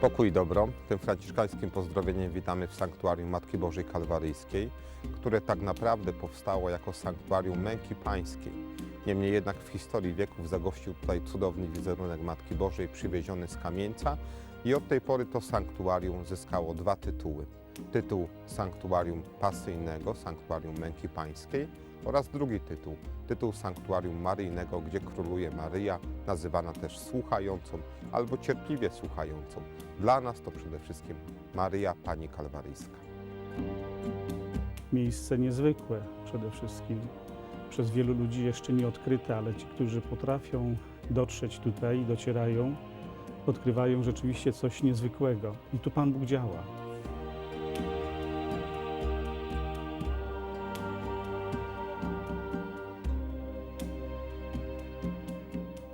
Pokój dobro. Tym franciszkańskim pozdrowieniem witamy w sanktuarium Matki Bożej Kalwaryjskiej, które tak naprawdę powstało jako sanktuarium męki pańskiej. Niemniej jednak w historii wieków zagościł tutaj cudowny wizerunek Matki Bożej przywieziony z kamieńca i od tej pory to sanktuarium zyskało dwa tytuły. Tytuł sanktuarium pasyjnego, sanktuarium męki pańskiej oraz drugi tytuł, tytuł sanktuarium maryjnego, gdzie króluje Maryja, nazywana też słuchającą albo cierpliwie słuchającą. Dla nas to przede wszystkim Maryja Pani Kalwaryjska. Miejsce niezwykłe przede wszystkim. Przez wielu ludzi jeszcze nie odkryte, ale ci, którzy potrafią dotrzeć tutaj docierają, odkrywają rzeczywiście coś niezwykłego. I tu Pan Bóg działa.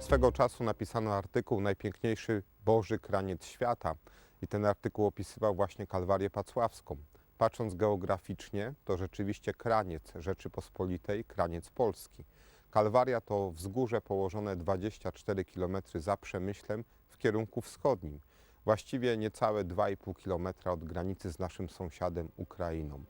Swego czasu napisano artykuł Najpiękniejszy Boży Kraniec Świata i ten artykuł opisywał właśnie Kalwarię Pacławską. Patrząc geograficznie, to rzeczywiście kraniec Rzeczypospolitej, kraniec Polski. Kalwaria to wzgórze położone 24 km za Przemyślem w kierunku wschodnim, właściwie niecałe 2,5 km od granicy z naszym sąsiadem Ukrainą.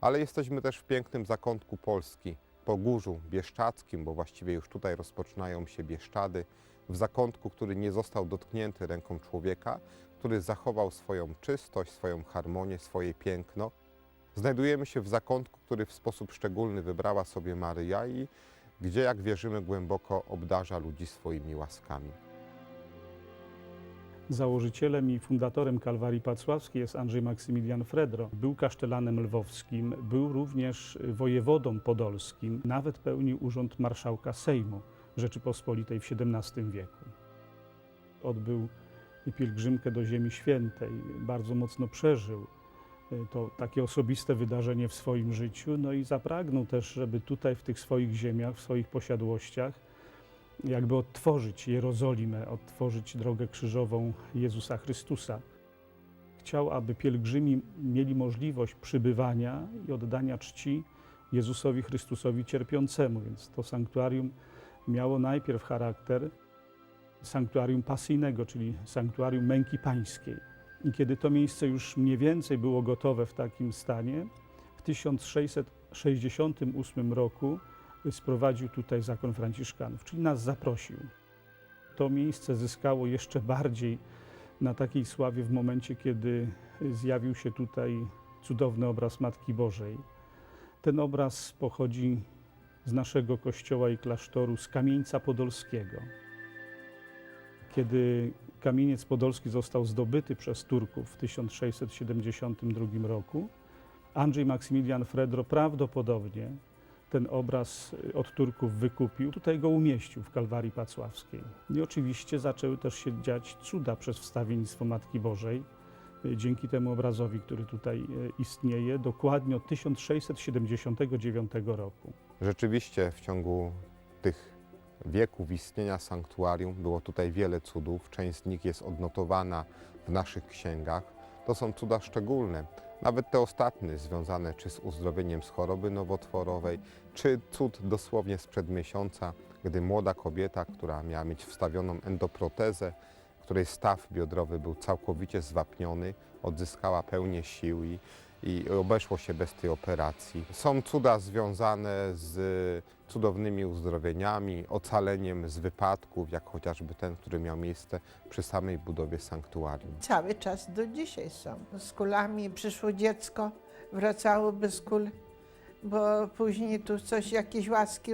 Ale jesteśmy też w pięknym zakątku Polski, Pogórzu Bieszczackim, bo właściwie już tutaj rozpoczynają się Bieszczady, w zakątku, który nie został dotknięty ręką człowieka, który zachował swoją czystość, swoją harmonię, swoje piękno. Znajdujemy się w zakątku, który w sposób szczególny wybrała sobie Maryja i gdzie, jak wierzymy głęboko, obdarza ludzi swoimi łaskami. Założycielem i fundatorem Kalwarii Pacławskiej jest Andrzej Maksymilian Fredro. Był kasztelanem lwowskim, był również wojewodą podolskim, nawet pełnił urząd marszałka Sejmu Rzeczypospolitej w XVII wieku. Odbył pielgrzymkę do Ziemi Świętej, bardzo mocno przeżył to takie osobiste wydarzenie w swoim życiu, no i zapragnął też, żeby tutaj w tych swoich ziemiach, w swoich posiadłościach jakby odtworzyć Jerozolimę, odtworzyć drogę krzyżową Jezusa Chrystusa. Chciał, aby pielgrzymi mieli możliwość przybywania i oddania czci Jezusowi Chrystusowi cierpiącemu, więc to sanktuarium miało najpierw charakter sanktuarium pasyjnego, czyli sanktuarium męki pańskiej. I kiedy to miejsce już mniej więcej było gotowe w takim stanie, w 1668 roku sprowadził tutaj zakon Franciszkanów, czyli nas zaprosił. To miejsce zyskało jeszcze bardziej na takiej sławie w momencie, kiedy zjawił się tutaj cudowny obraz Matki Bożej. Ten obraz pochodzi z naszego kościoła i klasztoru, z Kamieńca Podolskiego. Kiedy kamieniec podolski został zdobyty przez Turków w 1672 roku, Andrzej Maksymilian Fredro prawdopodobnie ten obraz od Turków wykupił, tutaj go umieścił w Kalwarii Pacławskiej. I oczywiście zaczęły też się dziać cuda przez wstawiennictwo Matki Bożej. Dzięki temu obrazowi, który tutaj istnieje, dokładnie od 1679 roku. Rzeczywiście w ciągu tych wieków istnienia sanktuarium było tutaj wiele cudów. Część z nich jest odnotowana w naszych księgach. To są cuda szczególne. Nawet te ostatnie związane czy z uzdrowieniem z choroby nowotworowej, czy cud dosłownie sprzed miesiąca, gdy młoda kobieta, która miała mieć wstawioną endoprotezę, której staw biodrowy był całkowicie zwapniony, odzyskała pełnię sił i, i obeszło się bez tej operacji. Są cuda związane z cudownymi uzdrowieniami, ocaleniem z wypadków, jak chociażby ten, który miał miejsce przy samej budowie sanktuarium. Cały czas do dzisiaj są. Z kulami przyszło dziecko, wracało bez kul, bo później tu coś, jakieś łaski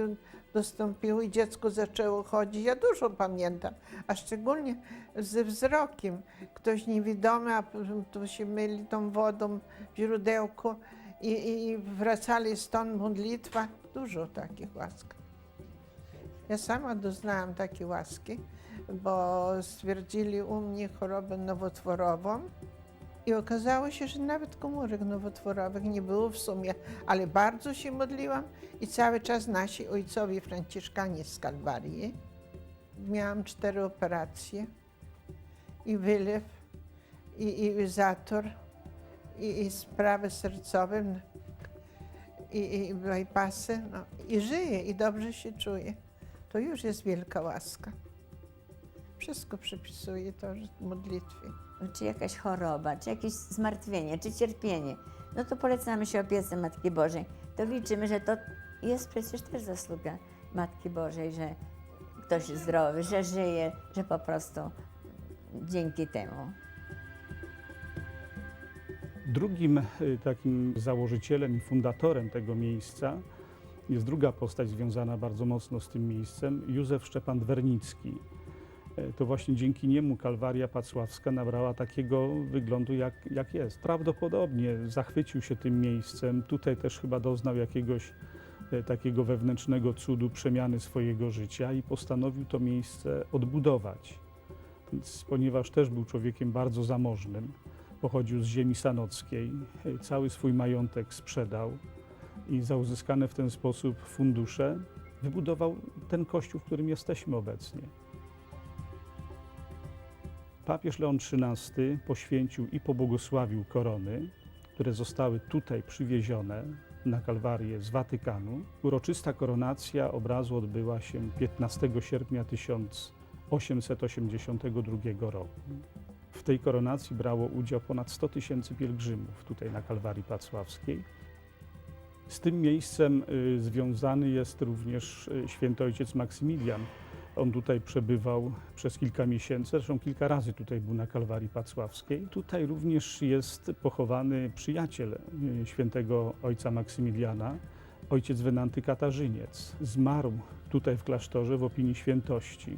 dostąpiły i dziecko zaczęło chodzić. Ja dużo pamiętam, a szczególnie ze wzrokiem. Ktoś niewidomy, a tu się myli tą wodą w źródełku i, i wracali stąd modlitwa. Dużo takich łask. Ja sama doznałam takiej łaski, bo stwierdzili u mnie chorobę nowotworową i okazało się, że nawet komórek nowotworowych nie było w sumie, ale bardzo się modliłam i cały czas nasi ojcowie franciszkanie z Kalwarii. Miałam cztery operacje i wylew, i, i zator, i, i sprawy sercowe, i, i. No, I żyję i dobrze się czuję. To już jest wielka łaska. Wszystko przypisuję to modlitwie. czy jakaś choroba, czy jakieś zmartwienie, czy cierpienie, no to polecamy się opiece Matki Bożej. To liczymy, że to jest przecież też zasługa Matki Bożej, że ktoś zdrowy, że żyje, że po prostu dzięki temu. Drugim y, takim założycielem i fundatorem tego miejsca jest druga postać związana bardzo mocno z tym miejscem, Józef Szczepan Dwernicki. E, To właśnie dzięki niemu Kalwaria Pacławska nabrała takiego wyglądu, jak, jak jest. Prawdopodobnie zachwycił się tym miejscem. Tutaj też chyba doznał jakiegoś e, takiego wewnętrznego cudu przemiany swojego życia i postanowił to miejsce odbudować. Więc, ponieważ też był człowiekiem bardzo zamożnym, pochodził z ziemi sanockiej, e, cały swój majątek sprzedał i za uzyskane w ten sposób fundusze wybudował ten kościół, w którym jesteśmy obecnie. Papież Leon XIII poświęcił i pobłogosławił korony, które zostały tutaj przywiezione na Kalwarię z Watykanu. Uroczysta koronacja obrazu odbyła się 15 sierpnia 1882 roku. W tej koronacji brało udział ponad 100 tysięcy pielgrzymów tutaj na Kalwarii Pacławskiej. Z tym miejscem y, związany jest również y, święty ojciec Maksymilian. On tutaj przebywał przez kilka miesięcy, zresztą kilka razy tutaj był na Kalwarii Pacławskiej. Tutaj również jest pochowany przyjaciel y, świętego ojca Maksymiliana, ojciec Wenanty Katarzyniec. Zmarł tutaj w klasztorze w opinii świętości.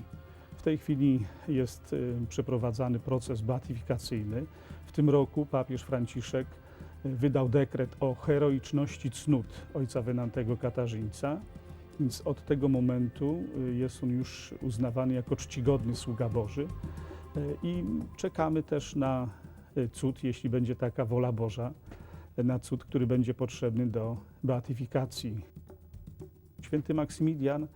W tej chwili jest y, przeprowadzany proces beatyfikacyjny. W tym roku papież Franciszek y, wydał dekret o heroiczności cnót ojca Wenantego Katarzyńca, więc od tego momentu y, jest on już uznawany jako czcigodny sługa Boży Y, i czekamy też na y, cud, jeśli będzie taka wola Boża, na cud, który będzie potrzebny do beatyfikacji. Święty Maksymilian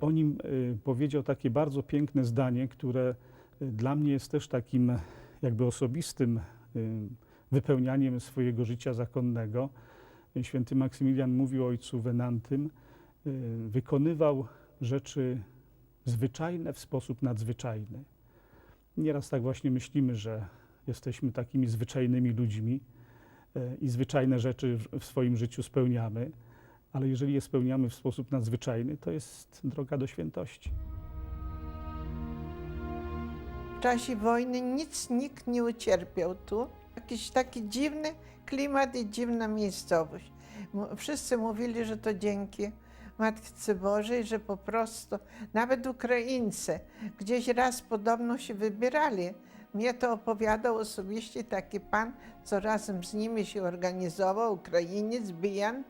o nim powiedział takie bardzo piękne zdanie, które dla mnie jest też takim jakby osobistym wypełnianiem swojego życia zakonnego. Święty Maksymilian mówił ojcu Wenantym, wykonywał rzeczy zwyczajne w sposób nadzwyczajny. Nieraz tak właśnie myślimy, że jesteśmy takimi zwyczajnymi ludźmi y, i zwyczajne rzeczy w- swoim życiu spełniamy, ale jeżeli je spełniamy w sposób nadzwyczajny, to jest droga do świętości. W czasie wojny nic nikt nie ucierpiał tu. Jakiś taki dziwny klimat i dziwna miejscowość. Wszyscy mówili, że to dzięki Matce Bożej, że po prostu nawet Ukraińcy gdzieś raz podobno się wybierali. Mnie to opowiadał osobiście taki pan, co razem z nimi się organizował, Ukrainiec, Bijan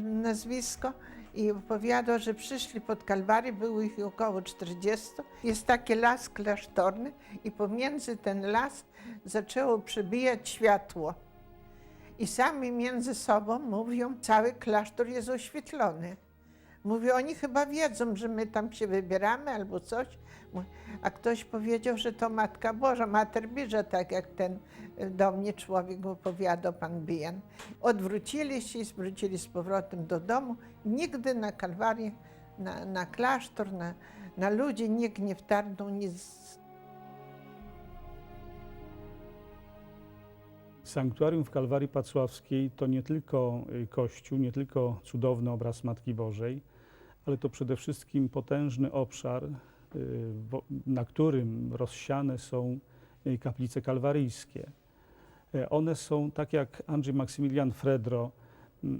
nazwisko i opowiadał, że przyszli pod Kalwarię, było ich około 40. Jest taki las klasztorny i pomiędzy ten las zaczęło przebijać światło. I sami między sobą mówią, cały klasztor jest oświetlony. Mówię, oni chyba wiedzą, że my tam się wybieramy albo coś. A ktoś powiedział, że to Matka Boża, Mater Boża, tak jak ten y, do mnie człowiek opowiadał, pan Bijan. Odwrócili się i wrócili z powrotem do domu. Nigdy na Kalwarię, na, na klasztor, na, na ludzi nikt nie wtargnął, nic Sanktuarium w Kalwarii Pacławskiej to nie tylko y, kościół, nie tylko cudowny obraz Matki Bożej, ale to przede wszystkim potężny obszar, y, na którym rozsiane są y, kaplice kalwaryjskie. E, One są, tak jak Andrzej Maksymilian Fredro,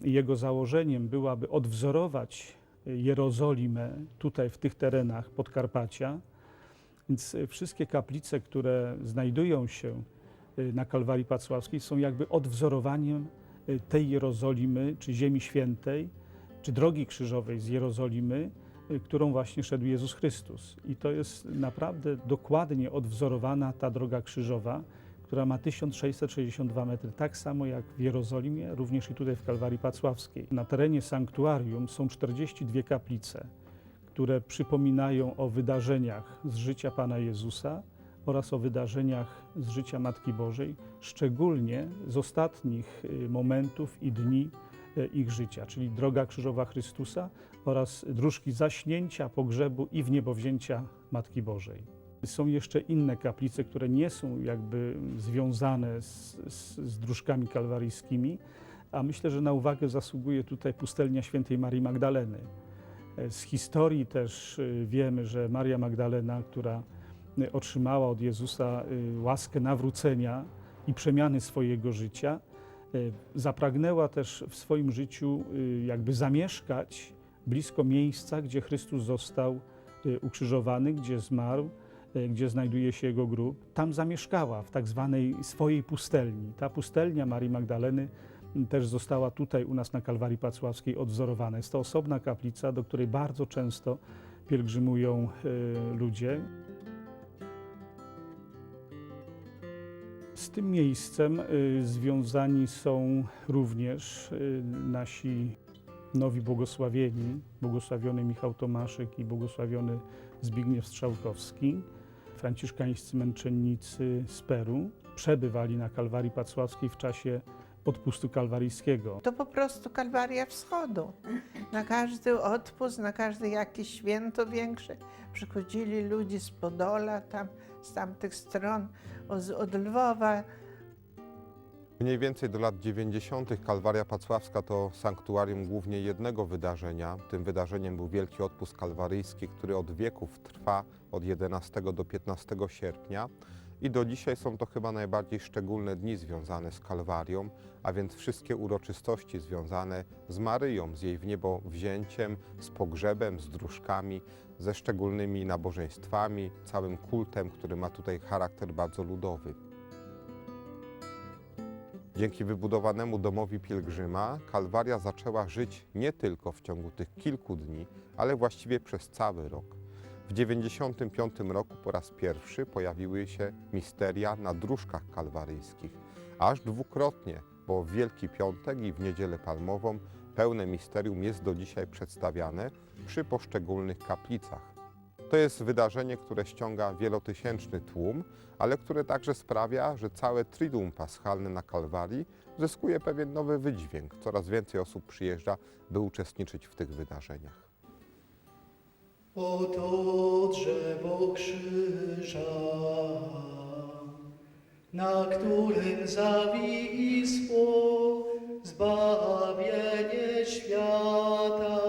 jego założeniem było, aby odwzorować y, Jerozolimę tutaj w tych terenach Podkarpacia. Więc y, wszystkie kaplice, które znajdują się y, na Kalwarii Pacławskiej są jakby odwzorowaniem y, tej Jerozolimy, czy Ziemi Świętej, czy Drogi Krzyżowej z Jerozolimy, y, którą właśnie szedł Jezus Chrystus. I to jest naprawdę dokładnie odwzorowana ta Droga Krzyżowa, która ma 1662 metry, tak samo jak w Jerozolimie, również i tutaj w Kalwarii Pacławskiej. Na terenie sanktuarium są 42 kaplice, które przypominają o wydarzeniach z życia Pana Jezusa oraz o wydarzeniach z życia Matki Bożej, szczególnie z ostatnich y, momentów i dni ich życia, czyli droga krzyżowa Chrystusa oraz dróżki zaśnięcia, pogrzebu i wniebowzięcia Matki Bożej. Są jeszcze inne kaplice, które nie są jakby związane z, z, z dróżkami kalwaryjskimi, a myślę, że na uwagę zasługuje tutaj pustelnia świętej Marii Magdaleny. E, Z historii też y, wiemy, że Maria Magdalena, która otrzymała od Jezusa łaskę nawrócenia i przemiany swojego życia, zapragnęła też w swoim życiu y, jakby zamieszkać blisko miejsca, gdzie Chrystus został y, ukrzyżowany, gdzie zmarł, gdzie znajduje się jego grób. Tam zamieszkała w tak zwanej swojej pustelni. Ta pustelnia Marii Magdaleny też została tutaj u nas na Kalwarii Pacławskiej odwzorowana. Jest to osobna kaplica, do której bardzo często pielgrzymują ludzie. Z tym miejscem y, związani są również y, nasi nowi błogosławieni, błogosławiony Michał Tomaszyk i błogosławiony Zbigniew Strzałkowski, franciszkańscy męczennicy z Peru, przebywali na Kalwarii Pacławskiej w czasie odpustu kalwaryjskiego. To po prostu Kalwaria Wschodu. Na każdy odpust, na każde jakieś święto większe przychodzili ludzie z Podola, tam, z tamtych stron, od, od Lwowa. Mniej więcej do lat 90. Kalwaria Pacławska to sanktuarium głównie jednego wydarzenia. Tym wydarzeniem był Wielki Odpust Kalwaryjski, który od wieków trwa od 11 do 15 sierpnia. I do dzisiaj są to chyba najbardziej szczególne dni związane z Kalwarią, a więc wszystkie uroczystości związane z Maryją, z jej w niebo wzięciem, z pogrzebem, z dróżkami, ze szczególnymi nabożeństwami, całym kultem, który ma tutaj charakter bardzo ludowy. Dzięki wybudowanemu domowi pielgrzyma Kalwaria zaczęła żyć nie tylko w ciągu tych kilku dni, ale właściwie przez cały rok. W 1995 roku po raz pierwszy pojawiły się misteria na dróżkach kalwaryjskich. Aż dwukrotnie, bo w Wielki Piątek i w Niedzielę Palmową pełne misterium jest do dzisiaj przedstawiane przy poszczególnych kaplicach. To jest wydarzenie, które ściąga wielotysięczny tłum, ale które także sprawia, że całe Triduum Paschalne na Kalwarii zyskuje pewien nowy wydźwięk. Coraz więcej osób przyjeżdża, by uczestniczyć w tych wydarzeniach. Oto drzewo krzyża, na którym zawisło zbawienie świata.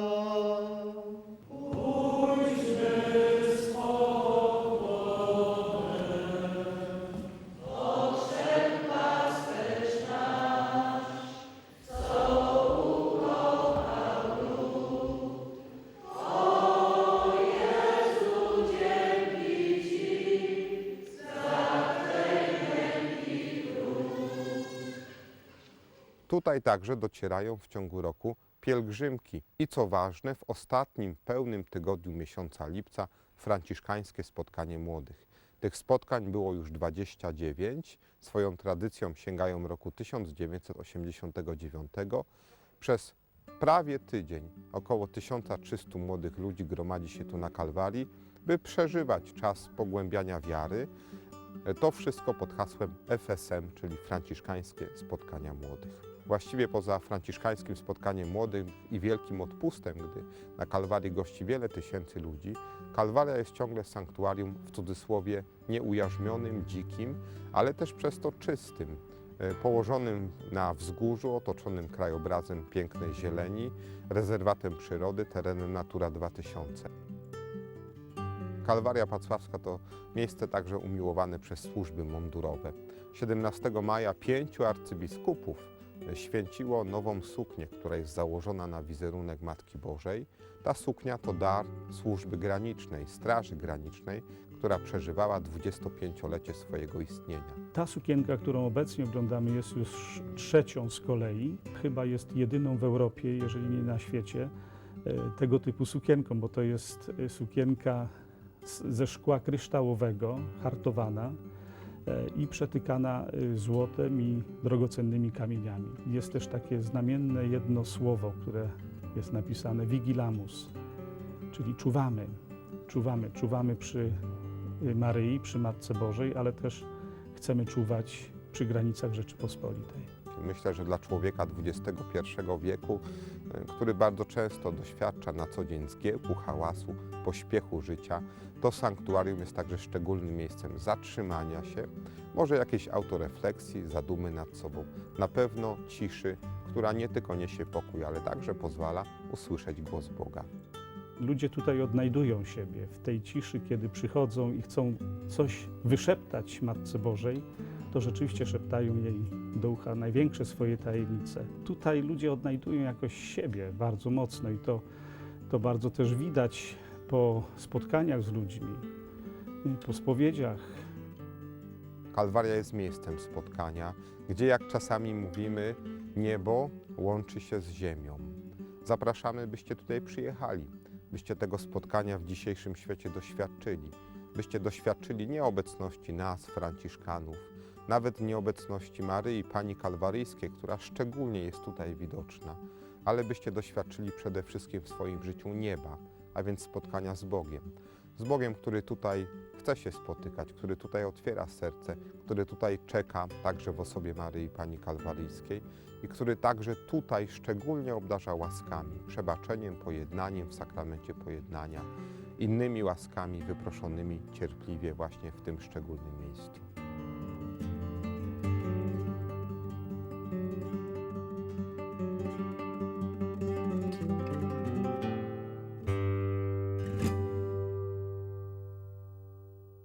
Tutaj także docierają w ciągu roku pielgrzymki i co ważne, w ostatnim pełnym tygodniu miesiąca lipca franciszkańskie spotkanie młodych. Tych spotkań było już 29, swoją tradycją sięgają roku 1989. Przez prawie tydzień około 1300 młodych ludzi gromadzi się tu na Kalwarii, by przeżywać czas pogłębiania wiary. To wszystko pod hasłem FSM, czyli Franciszkańskie Spotkania Młodych. Właściwie poza franciszkańskim spotkaniem młodych i wielkim odpustem, gdy na Kalwarii gości wiele tysięcy ludzi, Kalwaria jest ciągle sanktuarium w cudzysłowie nieujarzmionym, dzikim, ale też przez to czystym, e, położonym na wzgórzu, otoczonym krajobrazem pięknej zieleni, rezerwatem przyrody, terenem Natura 2000. Kalwaria Pacławska to miejsce także umiłowane przez służby mundurowe. 17 maja pięciu arcybiskupów święciło nową suknię, która jest założona na wizerunek Matki Bożej. Ta suknia to dar służby granicznej, Straży Granicznej, która przeżywała 25-lecie swojego istnienia. Ta sukienka, którą obecnie oglądamy, jest już trzecią z kolei. Chyba jest jedyną w Europie, jeżeli nie na świecie, e, tego typu sukienką, bo to jest sukienka ze szkła kryształowego, hartowana i przetykana e, złotem i drogocennymi kamieniami. Jest też takie znamienne jedno słowo, które jest napisane Vigilamus, czyli czuwamy, czuwamy, czuwamy przy y, Maryi, przy Matce Bożej, ale też chcemy czuwać przy granicach Rzeczypospolitej. Myślę, że dla człowieka XXI wieku y, który bardzo często doświadcza na co dzień zgiełku, hałasu, pośpiechu życia, to sanktuarium jest także szczególnym miejscem zatrzymania się, może jakiejś autorefleksji, zadumy nad sobą, na pewno ciszy, która nie tylko niesie pokój, ale także pozwala usłyszeć głos Boga. Ludzie tutaj odnajdują siebie w tej ciszy, kiedy przychodzą i chcą coś wyszeptać Matce Bożej, to rzeczywiście szeptają jej do ucha największe swoje tajemnice. Tutaj ludzie odnajdują jakoś siebie bardzo mocno i to, to bardzo też widać po spotkaniach z ludźmi, po spowiedziach, Kalwaria jest miejscem spotkania, gdzie jak czasami mówimy, niebo łączy się z ziemią. Zapraszamy, byście tutaj przyjechali, byście tego spotkania w dzisiejszym świecie doświadczyli, byście doświadczyli nieobecności nas, Franciszkanów, nawet nieobecności Maryi, Pani Kalwaryjskiej, która szczególnie jest tutaj widoczna, ale byście doświadczyli przede wszystkim w swoim życiu nieba, a więc spotkania z Bogiem. Z Bogiem, który tutaj chce się spotykać, który tutaj otwiera serce, który tutaj czeka także w osobie Maryi Pani Kalwaryjskiej i który także tutaj szczególnie obdarza łaskami, przebaczeniem, pojednaniem w sakramencie pojednania, innymi łaskami wyproszonymi cierpliwie właśnie w tym szczególnym miejscu.